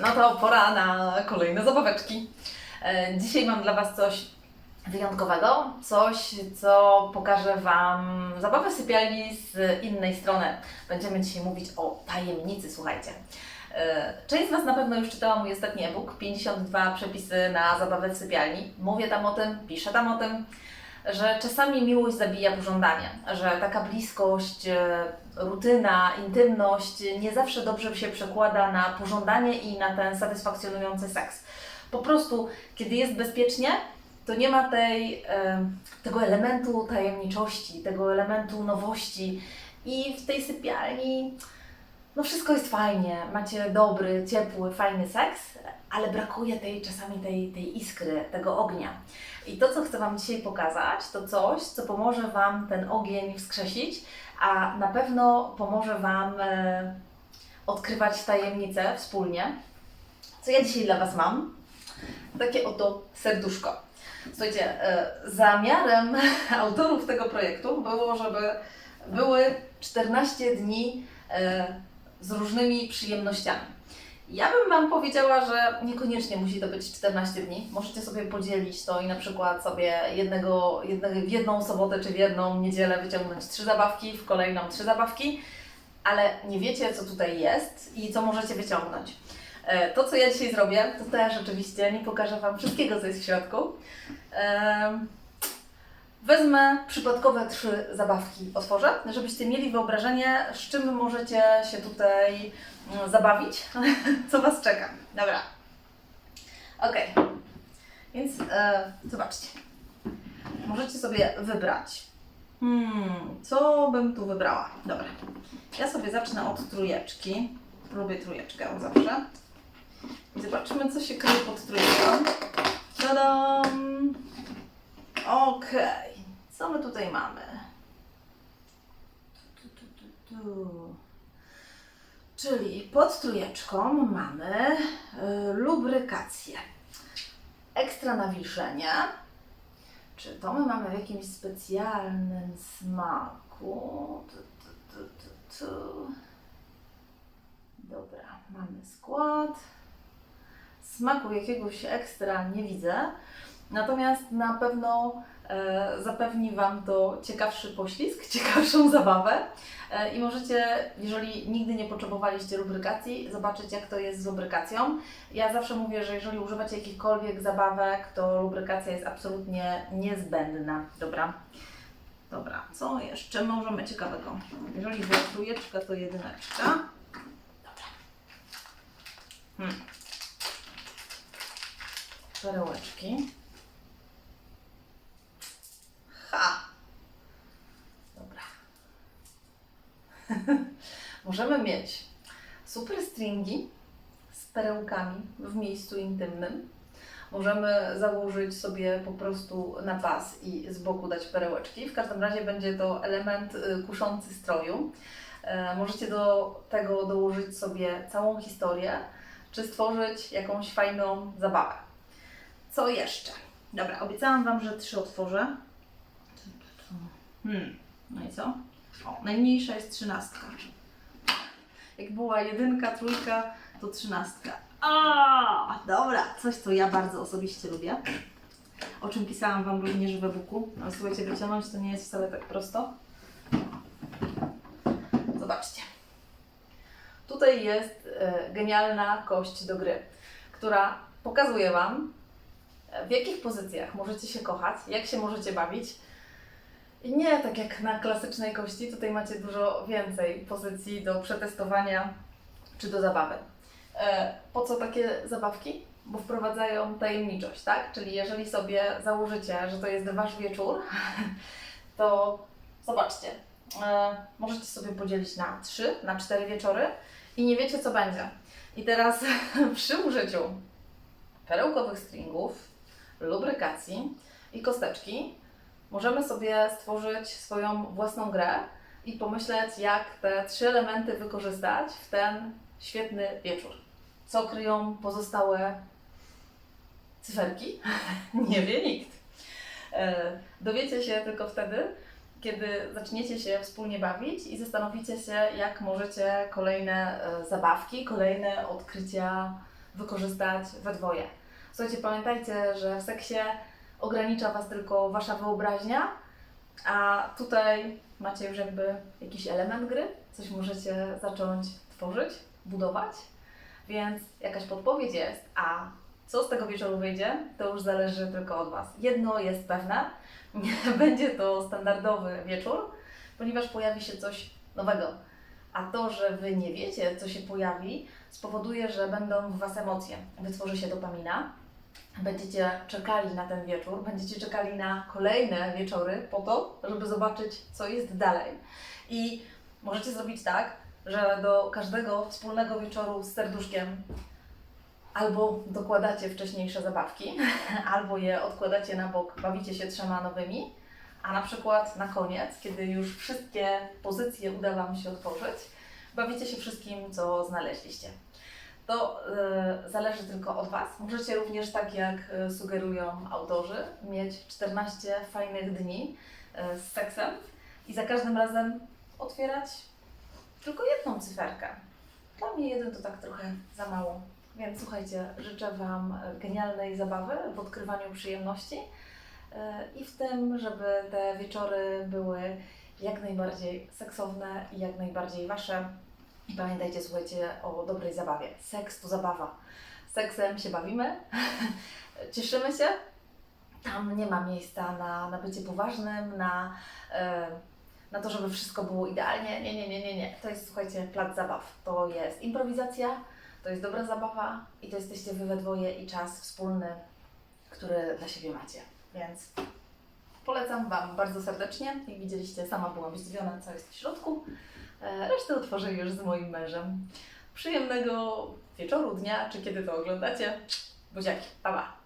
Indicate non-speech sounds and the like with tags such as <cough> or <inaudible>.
No to pora na kolejne zabaweczki. E, Dzisiaj mam dla Was coś wyjątkowego, coś, co pokaże Wam zabawę sypialni z innej strony. Będziemy dzisiaj mówić o tajemnicy, słuchajcie. E, Część z Was na pewno już czytała mój ostatni e-book 52 przepisy na zabawę w sypialni. Mówię tam o tym, piszę tam o tym, że czasami miłość zabija pożądanie, że taka bliskość, e, rutyna, intymność nie zawsze dobrze się przekłada na pożądanie i na ten satysfakcjonujący seks. Po prostu, kiedy jest bezpiecznie, to nie ma tej, e, tego elementu tajemniczości, tego elementu nowości i w tej sypialni no wszystko jest fajnie, macie dobry, ciepły, fajny seks, ale brakuje tej czasami tej, tej iskry, tego ognia. I to, co chcę Wam dzisiaj pokazać, to coś, co pomoże Wam ten ogień wskrzesić, a na pewno pomoże Wam e, odkrywać tajemnice wspólnie. Co ja dzisiaj dla Was mam? Takie oto serduszko. Słuchajcie, e, zamiarem <laughs> autorów tego projektu było, żeby były 14 dni e, z różnymi przyjemnościami. Ja bym Wam powiedziała, że niekoniecznie musi to być 14 dni. Możecie sobie podzielić to i na przykład sobie jednego, jednego, w jedną sobotę czy w jedną niedzielę wyciągnąć trzy zabawki, w kolejną trzy zabawki, ale nie wiecie, co tutaj jest i co możecie wyciągnąć. E, To, co ja dzisiaj zrobię, to też oczywiście nie pokażę Wam wszystkiego, co jest w środku. Wezmę przypadkowe trzy zabawki, otworzę, żebyście mieli wyobrażenie, z czym możecie się tutaj mm, zabawić, <laughs> co Was czeka. Dobra. Ok. Więc e, zobaczcie. Możecie sobie wybrać. Hmm, co bym tu wybrała? Dobra. Ja sobie zacznę od trójeczki. Lubię trójeczkę zawsze. I zobaczymy, co się kryje pod trójką. Tadam! Okej, co my tutaj mamy? Tu, tu, tu, tu. Czyli pod trójeczką mamy y, lubrykację. Ekstra nawilżenie. Czy to my mamy w jakimś specjalnym smaku? Tu, tu, tu, tu, tu. Dobra, mamy skład. Smaku jakiegoś ekstra nie widzę. Natomiast na pewno e, zapewni Wam to ciekawszy poślizg, <laughs> ciekawszą zabawę e, i możecie, jeżeli nigdy nie potrzebowaliście lubrykacji, zobaczyć jak to jest z lubrykacją. Ja zawsze mówię, że jeżeli używacie jakichkolwiek zabawek, to lubrykacja jest absolutnie niezbędna. Dobra. Dobra, co jeszcze możemy ciekawego? Jeżeli była trójeczka, to jedyneczka. Dobra. Hmm. Perełeczki. Ha! Dobra. Możemy mieć super stringi z perełkami w miejscu intymnym. Możemy założyć sobie po prostu na pas i z boku dać perełeczki. W każdym razie będzie to element y, kuszący stroju. E, Możecie do tego dołożyć sobie całą historię, czy stworzyć jakąś fajną zabawę. Co jeszcze? Dobra, obiecałam Wam, że trzy otworzę. Hmm. No i co? O, najmniejsza jest trzynastka. Jak była jedynka, trójka, to trzynastka. A, dobra, coś co ja bardzo osobiście lubię. O czym pisałam Wam również w e-booku. No, słuchajcie, wyciągnąć to nie jest wcale tak prosto. Zobaczcie. Tutaj jest e, genialna kość do gry, która pokazuje Wam, e, w jakich pozycjach możecie się kochać, jak się możecie bawić. Nie tak jak na klasycznej kości, tutaj macie dużo więcej pozycji do przetestowania czy do zabawy. E, Po co takie zabawki? Bo wprowadzają tajemniczość, tak? Czyli jeżeli sobie założycie, że to jest Wasz wieczór, <laughs> to zobaczcie, e, możecie sobie podzielić na trzy, na cztery wieczory i nie wiecie co będzie. I teraz <laughs> przy użyciu perełkowych stringów, lubrykacji i kosteczki możemy sobie stworzyć swoją własną grę i pomyśleć, jak te trzy elementy wykorzystać w ten świetny wieczór. Co kryją pozostałe cyferki? <laughs> Nie wie nikt. E, Dowiecie się tylko wtedy, kiedy zaczniecie się wspólnie bawić i zastanowicie się, jak możecie kolejne e, zabawki, kolejne odkrycia wykorzystać we dwoje. Słuchajcie, pamiętajcie, że w seksie ogranicza Was tylko Wasza wyobraźnia, a tutaj macie już jakby jakiś element gry, coś możecie zacząć tworzyć, budować, więc jakaś podpowiedź jest, a co z tego wieczoru wyjdzie, to już zależy tylko od Was. Jedno jest pewne, nie <laughs> będzie to standardowy wieczór, ponieważ pojawi się coś nowego. A to, że Wy nie wiecie, co się pojawi, spowoduje, że będą w Was emocje. Wytworzy się dopamina, będziecie czekali na ten wieczór, będziecie czekali na kolejne wieczory po to, żeby zobaczyć, co jest dalej. I możecie zrobić tak, że do każdego wspólnego wieczoru z serduszkiem albo dokładacie wcześniejsze zabawki, <laughs> albo je odkładacie na bok, bawicie się trzema nowymi, a na przykład na koniec, kiedy już wszystkie pozycje uda Wam się otworzyć, bawicie się wszystkim, co znaleźliście. To y, zależy tylko od Was. Możecie również, tak jak y, sugerują autorzy, mieć 14 fajnych dni y, z seksem i za każdym razem otwierać tylko jedną cyferkę. Dla mnie jeden to tak trochę za mało. Więc słuchajcie, życzę Wam genialnej zabawy w odkrywaniu przyjemności y, i w tym, żeby te wieczory były jak najbardziej seksowne i jak najbardziej Wasze. I pamiętajcie, słuchajcie o dobrej zabawie. Seks to zabawa. Seksem się bawimy, <laughs> cieszymy się. Tam nie ma miejsca na, na bycie poważnym, na, e, na to, żeby wszystko było idealnie. Nie, nie, nie, nie, nie. To jest, słuchajcie, plac zabaw. To jest improwizacja, to jest dobra zabawa i to jesteście wy we dwoje i czas wspólny, który dla siebie macie. Więc polecam Wam bardzo serdecznie. Jak widzieliście, sama byłam zdziwiona, co jest w środku. E, Resztę otworzę już z moim mężem. Przyjemnego wieczoru, dnia, czy kiedy to oglądacie. Buziaki, pa pa!